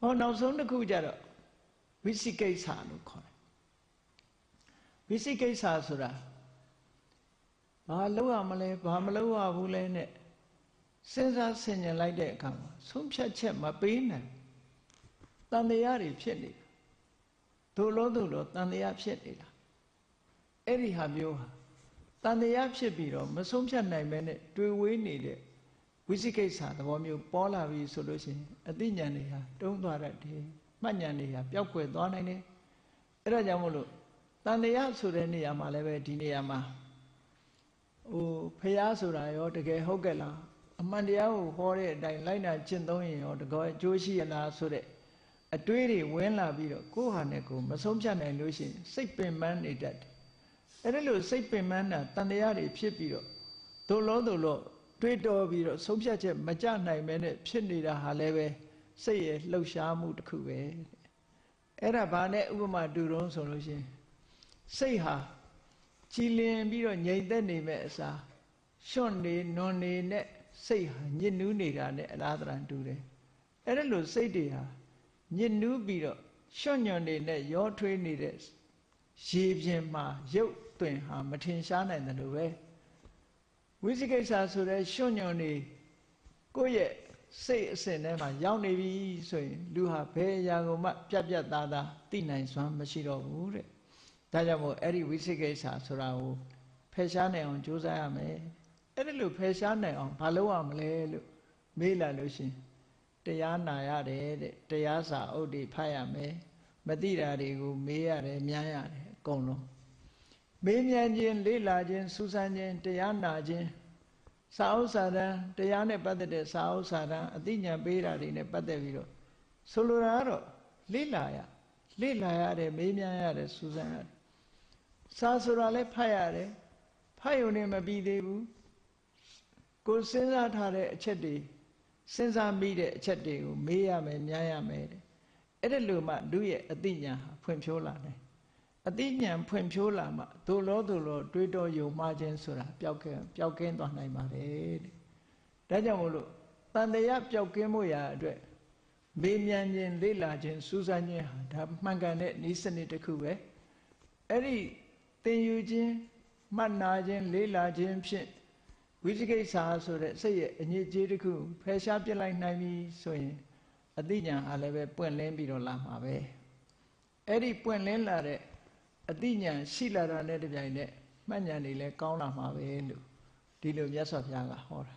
ဟောနောက်ဆုံးတစ်ခုကြတော့ဝိသိကိစ္စလို့ခေါ်တယ်ဝိသိကိစ္စဆိုတာဘာလုပ်ရမလဲဘာမလုပ်ရဘူးလဲနဲ့စဉ်းစားဆင်ခြင်လိုက်တဲ့အခါမှာဆုံးဖြတ်ချက်မပေးနိုင်တန်တရားတွေဖြစ်နေတို့လို့တို့လို့တန်တရားဖြစ်နေတာအဲ့ဒီဟာမျိုးဟာတန်တရားဖြစ်ပြီးတော့မဆုံးဖြတ်နိုင်မဲနဲ့တွေ့ဝေးနေတဲ့ ဝိသိကိစ္စသဘောမျိုးပေါ်လာပြီဆိုလို့ရှိရင်အသိဉာဏ်တွေဟာတုံးသွားတတ်တယ်မှတ်ဉာဏ်တွေဟာပျောက်ကွယ်သွားနိုင်တယ်အဲ့ဒါကြောင့်မို့လို့တန်တရားဆိုတဲ့နေရာမှာလည်းပဲဒီနေရာမှာဟိုဖះဆိုတာရောတကယ်ဟုတ်ကဲ့လားအမှန်တရားကိုဟောတဲ့အတိုင်းလိုက်နာကျင့်သုံးရင်ရောတကယ်အကျိုးရှိရလားဆိုတဲ့အတွေးတွေဝင်လာပြီးတော့ကိုယ့်ဟာနဲ့ကိုယ်မဆုံးဖြတ်နိုင်လို့ရှိရင်စိတ်ပင်ပန်းနေတတ်တယ်အဲ့ဒါလို့စိတ်ပင်ပန်းတာတန်တရားတွေဖြစ်ပြီးတော့ဒုလုံးဒုလုံး တွေးတော်ပြီးတော့ဆုံးဖြတ်ချက်မကြနိုင်မဲနဲ့ဖြစ်နေတာဟာလည်းပဲစိတ်ရဲ့လှုပ်ရှားမှုတစ်ခုပဲအဲ့ဒါဘာနဲ့ဥပမာတူတုံးဆိုလို့ရှိရင်စိတ်ဟာကြည်လင်ပြီးတော့ငြိမ်သက်နေမဲ့အစားရွှွန့်နေနွန်နေနဲ့စိတ်ဟာညစ်နူးနေတာနဲ့အလားတရန်တူတယ်အဲ့ဒါလို့စိတ်တွေဟာညစ်နူးပြီးတော့ရွှွန့်ညွန်နေနဲ့ရောထွေးနေတဲ့ရေပြင်မှာရုပ်တွင်ဟာမထင်ရှားနိုင်တယ်လို့ပဲ ဝိသိကိစ္စဆိုတဲ့ရွှွန့်ညွန်နေကိုယ့်ရဲ့စိတ်အစဉ်ထဲမှာရောက်နေပြီဆိုရင်လူဟာဘယ်အရာကိုမှပြတ်ပြတ်သားသားသိနိုင်စွမ်းမရှိတော့ဘူးတဲ့ဒါကြောင့်မို့အဲ့ဒီဝိသိကိစ္စဆိုတာကိုဖယ်ရှားနိုင်အောင်ကြိုးစားရမယ်အဲ့ဒီလိုဖယ်ရှားနိုင်အောင်ဘာလုပ်ရမလဲလို့မေးလာလို့ရှင်တရားနာရတယ်တဲ့တရားစာအုပ်တွေဖတ်ရမယ်မသိတာတွေကိုမေးရတယ်မြန်းရတယ်အကုန်လုံး မေးမြန်းခြင်းလေ့လာခြင်းစူးစမ်းခြင်းတရားနာခြင်းစာအုပ်စာတမ်းတရားနဲ့ပတ်သက်တဲ့စာအုပ်စာတမ်းအသိဉာဏ်ပေးတာတွေနဲ့ပတ်သက်ပြီးတော့ဆိုလိုတာကတော့လေ့လာရလေ့လာရတယ်မေးမြန်းရတယ်စူးစမ်းရတယ်စာဆိုတာလည်းဖတ်ရတယ်ဖတ်ရုံနဲ့မပြီးသေးဘူးကိုစဉ်းစားထားတဲ့အချက်တွေစဉ်းစားမိတဲ့အချက်တွေကိုမေးရမယ်မြန်းရမယ်တဲ့အဲ့ဒါလို့မှလူရဲ့အသိဉာဏ်ဟာဖွံ့ဖြိုးလာတယ် အသိဉာဏ်ဖွံ့ဖြိုးလာမှဒို့လောဒို့လောတွေးတောယုံမှားခြင်းဆိုတာပျောက်ကင်းပျောက်ကင်းသွားနိုင်ပါတယ်တဲ့ဒါကြောင့်မို့လို့တန်တရားပျောက်ကင်းမှုရာအတွက်မေးမြန်းခြင်းလေ့လာခြင်းစူးစမ်းခြင်းဟာဒါမှန်ကန်တဲ့ဤစနစ်တစ်ခုပဲအဲ့ဒီသင်ယူခြင်းမှတ်နာခြင်းလေ့လာခြင်းဖြင့်ဝိသိကိစ္စဆိုတဲ့စိတ်ရဲ့အညစ်အကြေးတစ်ခုဖယ်ရှားပြစ်လိုက်နိုင်ပြီဆိုရင်အသိဉာဏ်အားလည်းပဲပွင့်လင်းပြီးတော့လာမှာပဲအဲ့ဒီပွင့်လင်းလာတဲ့ အသိဉာဏ်ရှိလာတာနဲ့တပြိုင်နက်မှတ်ဉာဏ်တွေလည်းကောင်းလာမှာပဲလို့ဒီလိုမြတ်စွာဘုရားကဟောတာ